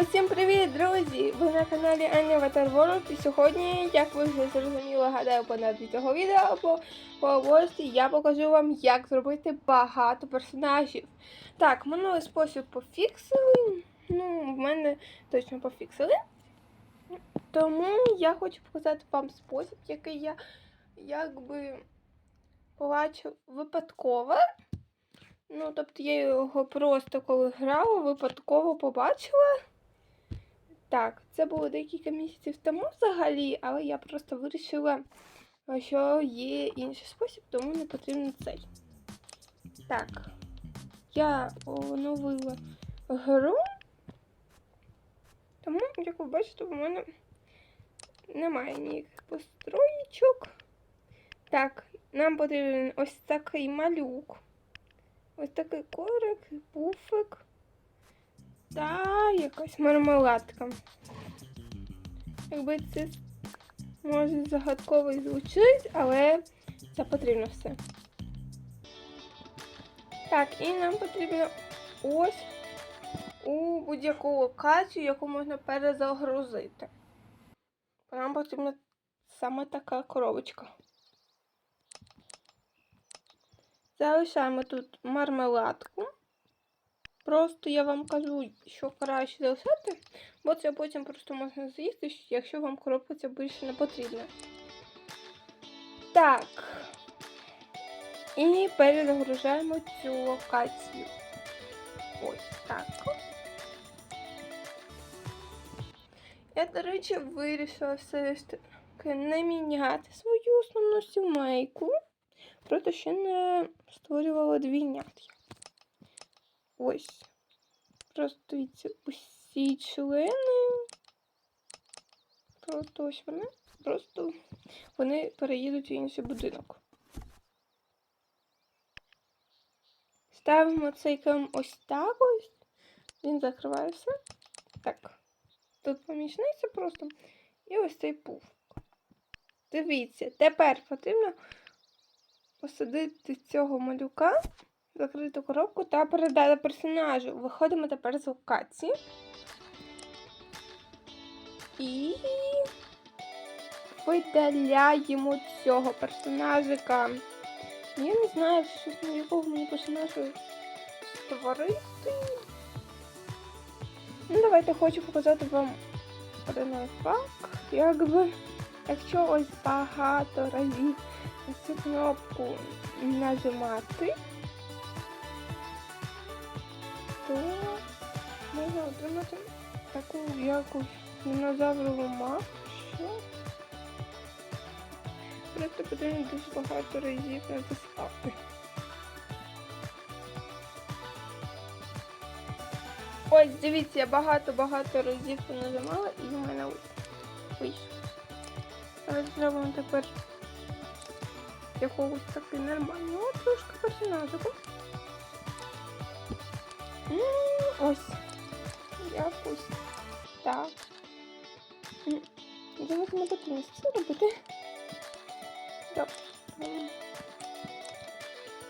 Усім привіт, друзі! Ви на каналі Аня Avatar World і сьогодні, як ви вже зрозуміли, гадаю, по цього відео або по обов'язці, я покажу вам, як зробити багато персонажів. Так, минулий спосіб пофіксили. Ну, в мене точно пофіксили. Тому я хочу показати вам спосіб, який я якби побачив випадково. Ну, тобто я його просто коли грала, випадково побачила. Так, це було декілька місяців тому взагалі, але я просто вирішила, що є інший спосіб, тому не потрібен цей. Так, я оновила гру. Тому, як ви бачите, у мене немає ніяких построєчок. Так, нам потрібен ось такий малюк. Ось такий корик, пуфик та якась мармеладка. Якби це може загадково і звучить, але це потрібно все. Так, і нам потрібно ось у будь-яку локацію, яку можна перезагрузити. Нам потрібна саме така коробочка. Залишаємо тут мармеладку. Просто я вам кажу, що краще залишати, бо це потім просто можна з'їсти, якщо вам коробка більше не потрібна. Так. І перезагружаємо цю локацію. Ось так. Я, до речі, вирішила все ж таки не міняти свою основну сімейку. Просто ще не створювала двійнят. Ось. Просто дивіться, усі члени. Просто ось вони. Просто вони переїдуть в інший будинок. Ставимо цей крем ось так ось. Він закриває все. Так. Тут помічниця просто. І ось цей пуф. Дивіться, тепер потрібно посадити цього малюка, закрити коробку та передати персонажу. Виходимо тепер з локації. І видаляємо цього персонажика. Я не знаю, що якого мені персонажу створити. Ну, давайте хочу показати вам один лайфхак. Якби, якщо ось багато разів цю кнопку нажимати, то можна отримати таку якусь динозаврову маску. Просто потрібно дуже багато разів натискати. Ось, дивіться, я багато-багато разів нажимала і в мене вийшло. Але зробимо тепер якогось таки нормального трошки персонажику. Ось. Якось так. Думаю, не потрібно це робити. Так.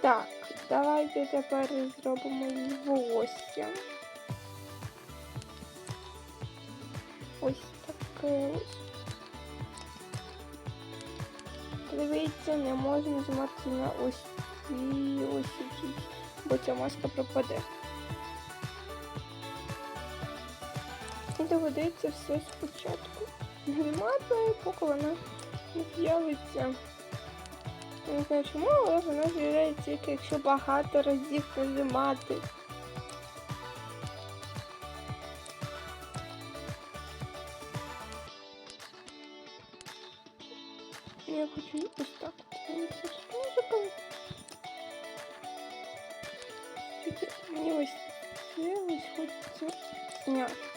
Так, давайте тепер зробимо її волосся. Ось таке ось. Дивіться, не можна нажимати на ось ці ось ці, бо ця маска пропаде. Доведеться все спочатку. Знімати, поки вона не з'явиться. Не знаю чому, але вона з'являється тільки якщо багато разів нажимати. Я хочу ось так. Мені ось це ось хочеться зняти.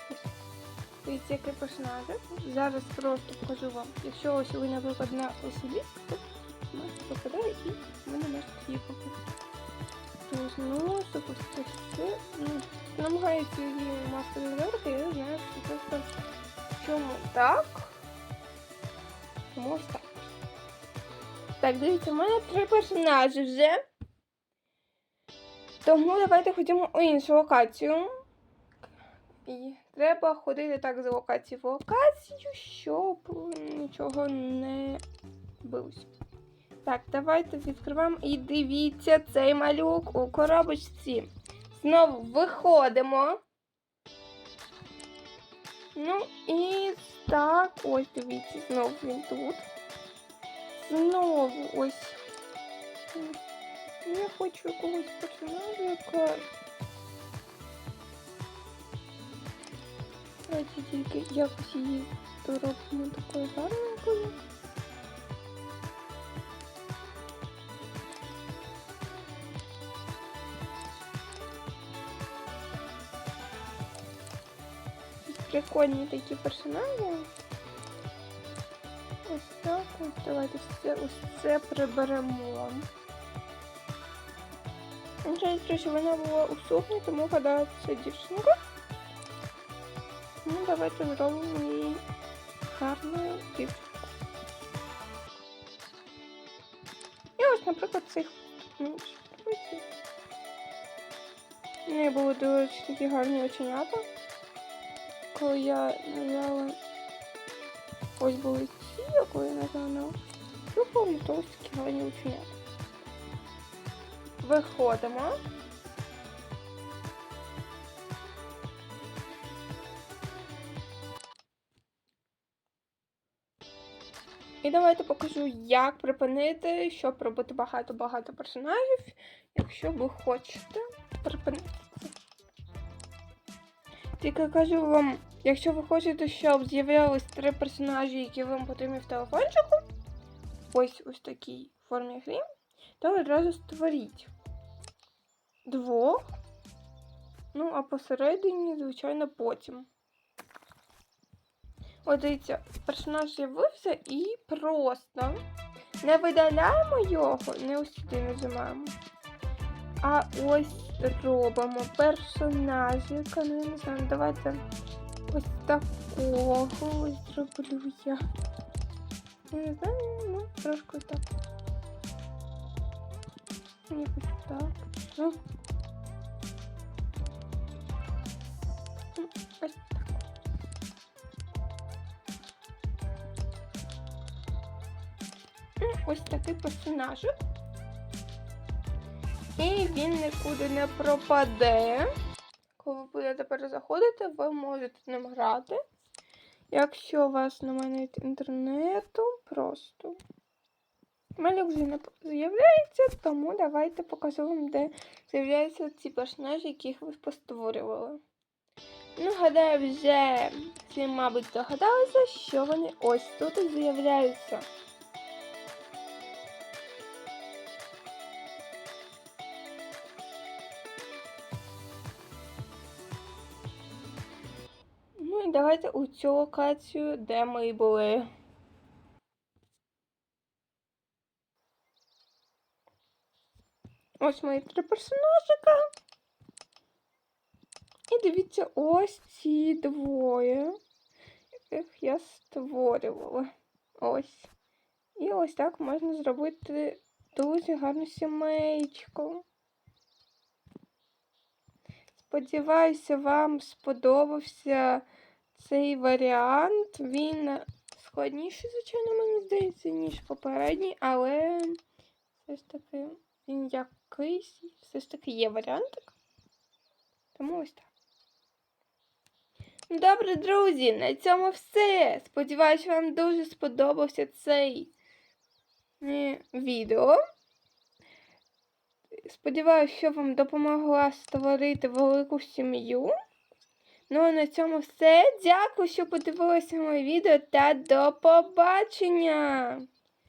Ось. Дивіться, який персонажик. Зараз просто покажу вам. Якщо ось ви, наприклад, на то маска попадає і в мене можете її попадати. Тобто це все. Ну, намагається її маска не забрати, я не знаю, що просто чому так. Тому ось так. Так, дивіться, у мене три персонажі вже. Тому давайте ходімо у іншу локацію. І треба ходити так з локації в локацію, щоб нічого не билося. Так, давайте відкриваємо і дивіться цей малюк у коробочці. Знову виходимо. Ну і так, ось дивіться, знову він тут. Знову ось. Я хочу якогось персонажа, Давайте тільки якось її доробимо такою гарненькою. Прикольні такі персонажі. Ось так ось. Давайте все, ось це приберемо. Що вона була у тому гадаю, це дівчинка. Ну, давайте зробимо її гарною дівчинку. І ось, наприклад, цих менше. У неї були дуже такі гарні оченята. Коли я нажала ось були ці, коли я нажала на Юху, то ось такі гарні оченята. Виходимо. І давайте покажу, як припинити, щоб робити багато-багато персонажів, якщо ви хочете припинити. Тільки кажу вам, якщо ви хочете, щоб з'являлись три персонажі, які вам потрібні в телефончику, ось ось такій формі грі, то одразу створіть двох. Ну, а посередині, звичайно, потім. От дивіться, персонаж з'явився і просто не видаляємо його, не ось сюди нажимаємо. А ось робимо персонажика. Ну, не знаю, давайте ось такого ось зроблю я. Не знаю, ну, трошки так. Якось так. Ну. Ну, Ось Ось такий персонажик. І він нікуди не пропаде. Коли ви будете перезаходити, ви можете з ним грати. Якщо у вас немає інтернету, просто. Малюк вже не з'являється, тому давайте покажу вам, де з'являються ці персонажі, яких ви постворювали. Ну, гадаю, вже всі, мабуть, догадалися, що вони ось тут з'являються. Давайте у цю локацію, де ми були. Ось мої три персонажика. І дивіться, ось ці двоє, яких я створювала. Ось. І ось так можна зробити дуже гарну сімейку. Сподіваюся, вам сподобався цей варіант. Він складніший, звичайно, мені здається, ніж попередній, але все ж таки він якийсь, все ж таки є варіантик. Тому ось так. Добре, друзі, на цьому все. Сподіваюсь, вам дуже сподобався цей е, відео. Сподіваюся, що вам допомогла створити велику сім'ю. Ну на цьому все. Дякую, що подивилися моє відео та до побачення!